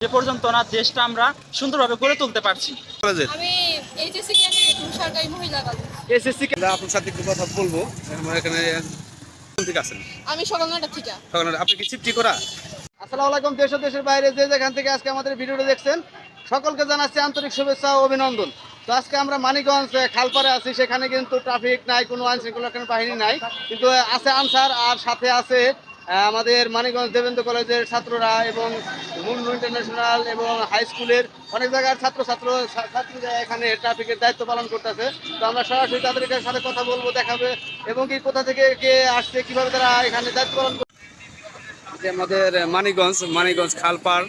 যে পর্যন্ত না দেশটা আমরা সুন্দরভাবে গড়ে তুলতে পারছি। আমি এইচএসসি সরকারি মহিলা কলেজ। এসএসসি আপনার সাথে একটু কথা বলব। আমার এখানে আছেন? আমি থেকে আপনি কি চিপটি করা? আসসালামু আলাইকুম দেশ ও দেশের বাইরে যে যেখান থেকে আজকে আমাদের ভিডিওটা দেখছেন সকলকে জানাচ্ছি আন্তরিক শুভেচ্ছা ও অভিনন্দন। তো আজকে আমরা মানিকগঞ্জ এ, খালপাড়ে আছি। সেখানে কিন্তু ট্রাফিক নাই কোনো আইন শৃঙ্খলা বাহিনী নাই। কিন্তু আছে আনসার আর সাথে আছে আমাদের মানিকগঞ্জ দেবেন্দ্র কলেজের ছাত্ররা এবং মুন্ডু ইন্টারন্যাশনাল এবং হাই স্কুলের অনেক জায়গার ছাত্র ছাত্র ছাত্রীরা এখানে ট্রাফিকের দায়িত্ব পালন করতেছে। তো আমরা সরাসরি তাদের সাথে কথা বলব, দেখাবে এবং কি কোথা থেকে কে আসছে, কীভাবে তারা এখানে দায়িত্ব পালন যে আমাদের মানিকগঞ্জ মানিকগঞ্জ খালপাড়।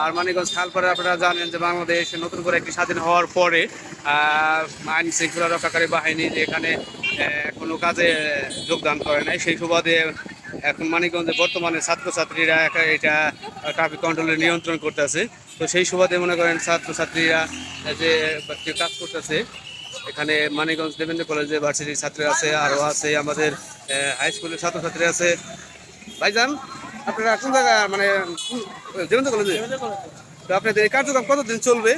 আর মানিকগঞ্জ খালপাড়ে আপনারা জানেন যে বাংলাদেশ নতুন করে একটি স্বাধীন হওয়ার পরে আইন শৃঙ্খলা রক্ষাকারী বাহিনী যে এখানে কোনো কাজে যোগদান করে নাই, সেই সুবাদে এখন মানিকগঞ্জে বর্তমানে ছাত্রছাত্রীরা একা- এটা ট্রাফিক কন্ট্রোলের নিয়ন্ত্রণ করতেছে। তো সেই সুবাদে মনে করেন ছাত্রছাত্রীরা যে যে কাজ করতেছে এখানে মানিকগঞ্জ দেবেন্দ্র কলেজে ভার্সিটির ছাত্রী আছে আরও আছে আমাদের হাই স্কুলের ছাত্রছাত্রী আছে। ভাইজান আপনারা কোন জায়গা মানে দেবেন্দ্র কলেজে তো আপনাদের এই কার্যক্রম কতদিন চলবে?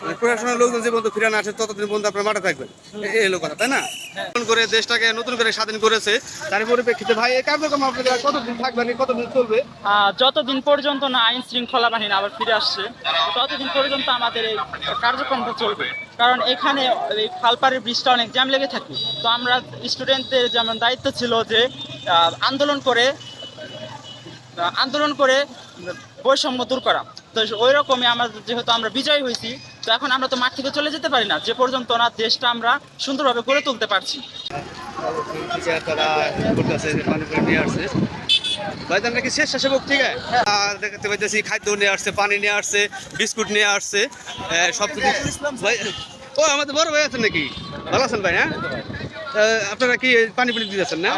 মানে প্রশাসনের লোকজন যে পর্যন্ত ফিরে না আসে ততদিন পর্যন্ত আপনার মাঠে থাকবেন। এই হলো কথা তাই না? নতুন করে দেশটাকে নতুন করে স্বাধীন করেছে তার পরিপ্রেক্ষিতে ভাই এই কার্যক্রম আপনাদের কতদিন থাকবেন কতদিন চলবে? যতদিন পর্যন্ত না আইন শৃঙ্খলা বাহিনী আবার ফিরে আসছে ততদিন পর্যন্ত আমাদের এই কার্যক্রমটা চলবে। কারণ এখানে এই খালপাড়ের ব্রিজটা অনেক জ্যাম লেগে থাকে। তো আমরা স্টুডেন্টদের যেমন দায়িত্ব ছিল যে আহ, আন্দোলন করে আন্দোলন করে বৈষম্য দূর করা। তো ওই রকমই আমরা যেহেতু আমরা বিজয় হয়েছি তো এখন আমরা তো মাঠ থেকে চলে যেতে পারি না। যে পর্যন্ত না দেশটা আমরা সুন্দরভাবে গড়ে তুলতে পারছি। টিচার তারা করতেছে পানি করে নিয়ে আসছে। নাকি স্বেচ্ছাসেবক ঠিক আছে আর দেখতে পাইতেছি খাদ্য নিয়ে আসছে পানি নিয়ে আসছে বিস্কুট নিয়ে আসছে সব কিছু ভাই ও আমাদের বড় ভাই আছেন নাকি? ভালো আছেন ভাই হ্যাঁ? আপনারা কি পানি পানি দিতেছেন না?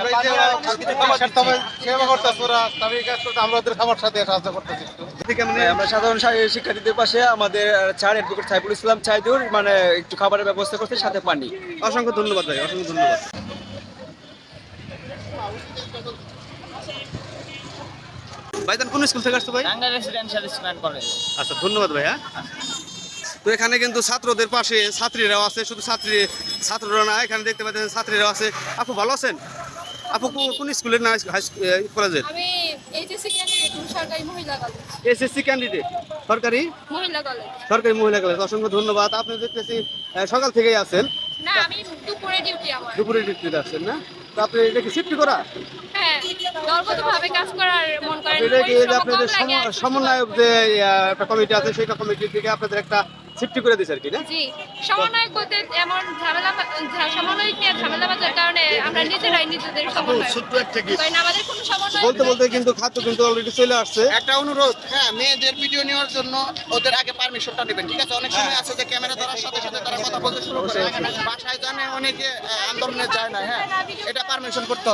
আমরা খাবার সাথে সাহায্য করতেছি ঠিক আছে, মানে আমরা সাধারণ শিক্ষার্থীদের পাশে আমাদের চার অ্যাডভোকেট সাইফুল ইসলাম চাইদুর মানে একটু খাবারের ব্যবস্থা করতে সাথে পানি। অসংখ্য ধন্যবাদ ভাই অসংখ্য ধন্যবাদ। ভাইজান কোন স্কুল থেকে আসছো ভাই? রেসিডেন্সিয়াল কলেজ আচ্ছা ধন্যবাদ ভাইয়া। তো এখানে কিন্তু ছাত্রদের পাশে ছাত্রীরাও আছে শুধু ছাত্রী ছাত্ররা না এখানে দেখতে পাচ্ছেন ছাত্রীরাও আছে। আপু ভালো আছেন? আপু কোন স্কুলের না হাই কলেজের আমি এইচএসসি ক্যান্ডিডেট সরকারি মহিলা কলেজ এসএসসি ক্যান্ডিডেট সরকারি? মহিলা কলেজ সরকারি মহিলা কলেজ অসংখ্য ধন্যবাদ। আপনি দেখতেছি সকাল থেকেই আছেন। না আমি দুপুরে ডিউটি আমার। দুপুরে ডিউটিতে আসছেন না? তো আপনি এটা কি শিফট করা? হ্যাঁ দলগতভাবে কাজ করার মন করেন। আপনাদের সমন্বয়ক যে একটা কমিটি আছে সেই কমিটির থেকে আপনাদের একটা শিফট করে দিয়েছে আর কি না? জি সমন্বয়ক বলতে এমন ঝামেলা সমন্বয়ক নিয়ে ঝামেলা বাজার কারণে আমরা নিজেরাই নিজেদের সমন্বয় করি না, আমাদের কোনো সমন্বয় বলতে বলতে কিন্তু খাদ্য কিন্তু অলরেডি চলে আসছে। একটা অনুরোধ হ্যাঁ মেয়েদের ভিডিও নেওয়ার জন্য ওদের আগে পারমিশনটা নেবেন ঠিক আছে? অনেক সময় আছে যে ক্যামেরা ধরার সাথে সাথে তারা কথা বলতে শুরু করে। বাসায় জানে অনেকে আন্দোলনে যায় না হ্যাঁ? এটা পারমিশন করতে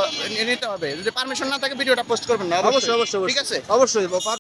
নিতে হবে। যদি পারমিশন না থাকে ভিডিওটা পোস্ট করবেন না অবশ্যই। অবশ্যই ঠিক আছে? অবশ্যই